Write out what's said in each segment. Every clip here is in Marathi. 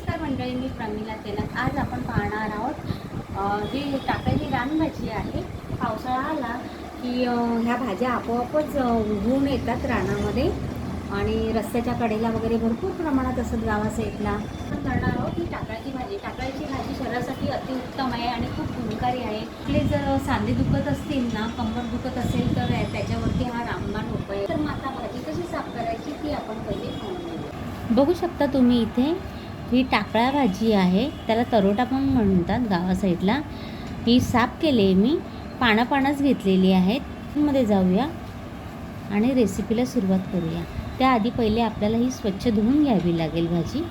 नमस्कार मंडळी मी प्रमिला तेलंग. आज आपण पाहणार आहोत जी टाकायची रानभाजी आहे पावसाळा आला की ह्या भाज्या आपोआपच अ, उगवून येतात रानामध्ये आणि रस्त्याच्या कडेला वगैरे भरपूर प्रमाणात असत गावा साईडला आपण करणार आहोत ही टाकळ्याची भाजी. टाकळ्याची भाजी शरीरासाठी अतिउत्तम आहे आणि खूप गुणकारी आहे. आपले जर सांधे दुखत असतील ना कंबर दुखत असेल तर त्याच्यावरती हा रामबाण उपाय आहे. तर मग आता भाजी कशी साफ करायची ती आपण पहिले पाहून बघू शकता तुम्ही इथे ही टाकळा भाजी आहे त्याला तरोटा पण म्हणतात गावा साईडला. ही साफ केली आहे मी पानं पानंच घेतलेली आहेत. मध्ये जाऊया आणि रेसिपीला सुरुवात करूया. त्याआधी पहिले आपल्याला ही स्वच्छ धुवून घ्यावी लागेल भाजी.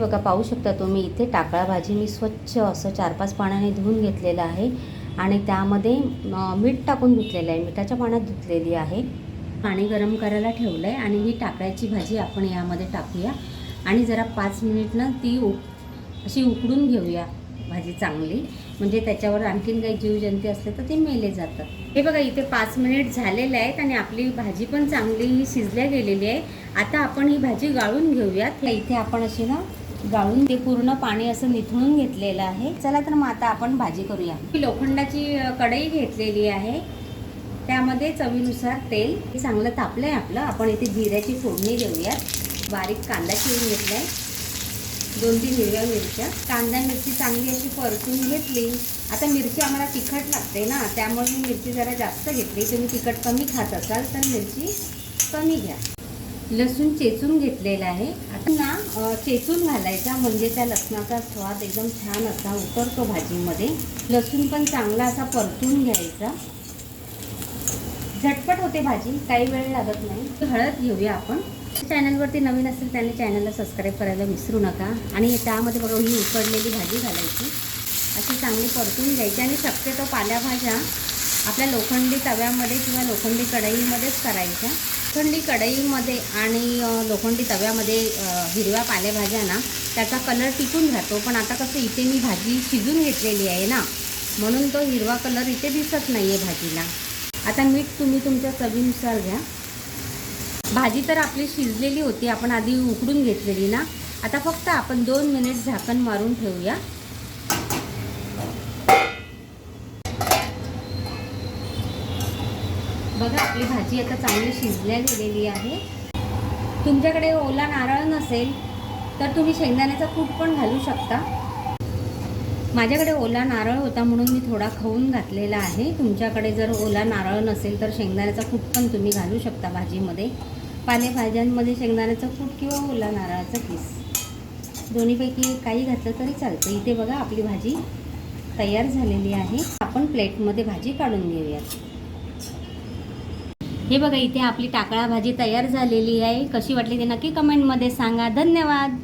बघा पाहू शकता तुम्ही इथे टाकळा भाजी मी स्वच्छ असं चार पाच पाण्याने धुवून घेतलेलं आहे. आणि त्यामध्ये मीठ टाकून धुतलेलं आहे. मिठाच्या पाण्यात धुतलेली आहे. पाणी गरम करायला ठेवलं आहे आणि ही टाकळ्याची भाजी आपण यामध्ये टाकूया. आणि जरा पाच मिनिट ना ती उक अशी उकडून घेऊया भाजी चांगली. म्हणजे त्याच्यावर आणखीन काही जीवजंती असले तर ते मेले जातात. हे बघा इथे पाच मिनिट झालेले आहेत आणि आपली भाजी पण चांगली शिजल्या गेलेली आहे. आता आपण ही भाजी गाळून घेऊयात. इथे आपण अशी ना गाळून ते पूर्ण पाणी असं निथळून घेतलेलं आहे. चला तर मग आता आपण भाजी करूया. मी लोखंडाची कढई घेतलेली आहे. त्यामध्ये चवीनुसार तेल. हे चांगलं तापलं आहे आपलं. आपण इथे जिऱ्याची फोडणी देऊयात. बारीक कांदा चिरून घेतला आहे दोन तीन हिरव्या मिरच्या. कांदा मिरची चांगली अशी परतून घेतली. आता मिरची आम्हाला तिखट लागते ना त्यामुळे मी मिरची जरा जास्त घेतली. तुम्ही तिखट कमी खात असाल तर मिरची कमी घ्या. लसूण चेचून घेतलेला आहे. आता ना चेचून घालायचा म्हणजे त्या लसणाचा स्वाद एकदम छान असा उतरतो भाजीमध्ये. लसूण पण चांगला असा परतून घ्यायचा. झटपट होते भाजी काही वेळ लागत नाही. हळद घेऊया आपण. चॅनलवरती नवीन असेल त्याने चॅनलला सबस्क्राईब करायला विसरू नका. आणि त्यामध्ये बघा ही उकडलेली भाजी घालायची. अशी चांगली परतून घ्यायची आणि शक्यतो पाल्याभाज्या आपल्या लोखंडी तव्यामध्ये किंवा लोखंडी कढईमध्येच करायच्या. लोखंडी कढईमध्ये आणि लोखंडी तव्यामध्ये हिरव्या पालेभाज्या ना त्याचा कलर टिकून जातो पण आता कसं इथे मी भाजी शिजून घेतलेली आहे ना म्हणून तो हिरवा कलर इथे दिसत नाही आहे भाजीला. आता मीठ तुम्ही तुमच्या चवीनुसार घ्या. भाजी तर आपली शिजलेली होती आपण आधी उकडून घेतलेली ना. आता फक्त आपण दोन मिनिट झाकण मारून ठेवूया. बघा आपली भाजी आता चांगली शिजल्या गेलेली आहे. तुमच्याकडे ओला नारळ नसेल तर तुम्ही शेंगदाण्याचा कूट पण घालू शकता. माझ्याकडे ओला नारळ होता म्हणून मी थोडा खाऊन घातलेला आहे. तुमच्याकडे जर ओला नारळ नसेल तर शेंगदाण्याचा कूट पण तुम्ही घालू शकता भाजीमध्ये. पालेभाज्यांमध्ये शेंगदाण्याचं कूट किंवा ओला नारळाचा किस. दोन्हीपैकी काही घातलं तरी चालतं. इथे बघा आपली भाजी तयार झालेली आहे. आपण प्लेटमध्ये भाजी काढून घेऊयात हे बघा इथे आपली टाकळा भाजी तयार झालेली आहे. कशी वाटली ते नक्की कमेंटमध्ये सांगा. धन्यवाद!